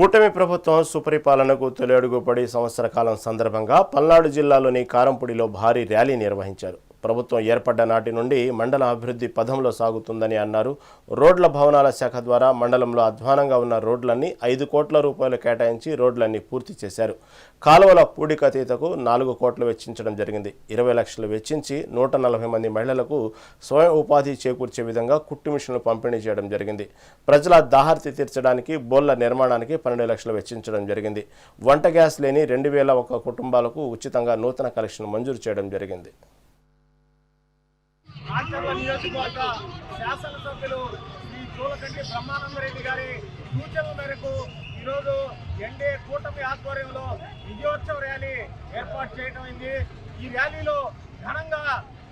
కూటమి ప్రభుత్వం సుపరిపాలనకు తొలి అడుగుపడి సంవత్సర కాలం సందర్భంగా పల్నాడు జిల్లాలోని కారంపూడిలో భారీ ర్యాలీ నిర్వహించారు. ప్రభుత్వం ఏర్పడ్డ నాటి నుండి మండల అభివృద్ధి పథంలో సాగుతుందని అన్నారు. రోడ్ల భవనాల శాఖ ద్వారా మండలంలో అధ్వానంగా ఉన్న రోడ్లన్నీ ఐదు కోట్ల రూపాయలు కేటాయించి రోడ్లన్నీ పూర్తి చేశారు. కాలువల పూడికతీతకు నాలుగు కోట్లు వెచ్చించడం జరిగింది. ఇరవై లక్షలు వెచ్చించి నూట నలభై మంది మహిళలకు స్వయం ఉపాధి చేకూర్చే విధంగా కుట్టు మిషన్లు పంపిణీ చేయడం జరిగింది. ప్రజల దాహార్తి తీర్చడానికి బోళ్ళ నిర్మాణానికి పన్నెండు లక్షలు వెచ్చించడం జరిగింది. వంట గ్యాస్ లేని రెండు వేల ఒక కుటుంబాలకు ఉచితంగా నూతన కలెక్షన్ మంజూరు చేయడం జరిగింది. ఆచరణ నియోజకవర్గ శాసనసభ్యులు శ్రీ జూలకంటి బ్రహ్మానందరెడ్డి గారి సూచనల మేరకు ఈరోజు ఎన్డీఏ కూటమి ఆధ్వర్యంలో విజయోత్సవ ర్యాలీ ఏర్పాటు చేయడం అయింది. ఈ ర్యాలీలో ఘనంగా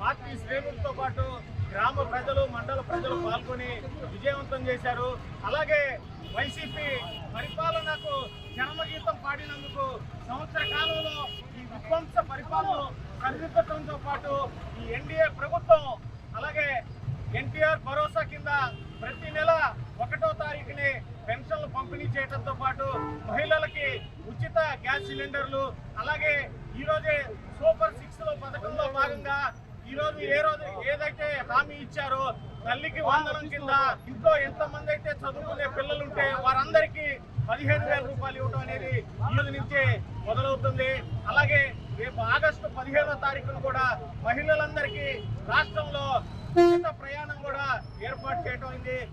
పార్టీ శ్రేణులతో పాటు గ్రామ ప్రజలు మండల ప్రజలు పాల్గొని విజయవంతం చేశారు. అలాగే వైసీపీ పరిపాలనకు జన్మగీతం పాడినందుకు సంవత్సర కాలంలో ఈ విధ్వంస పరిపాలన సరిదిద్దడంతో పాటు ఈ ఎన్డీఏ ప్రభుత్వం ఎన్టీఆర్ భరోసా కింద ప్రతి నెల ఒకటో తారీఖుని పెన్షన్లు పంపిణీ చేయడంతో పాటు మహిళలకి ఉచిత గ్యాస్ సిలిండర్లు అలాగే ఈరోజే సూపర్ సిక్స్లో పథకంలో భాగంగా ఈ రోజు ఏ రోజు ఏదైతే హామీ ఇచ్చారో తల్లికి వందనం కింద ఇంట్లో ఎంతమంది అయితే చదువుకునే పిల్లలుంటే వారందరికీ పదిహేను వేల రూపాయలు ఇవ్వడం అనేది ఈ రోజు నుంచే మొదలవుతుంది. అలాగే రేపు ఆగస్టు పదిహేనో తారీఖున కూడా మహిళలందరికీ రాష్ట్రంలో ఉచిత ఏర్పాటు చేయడం అయింది.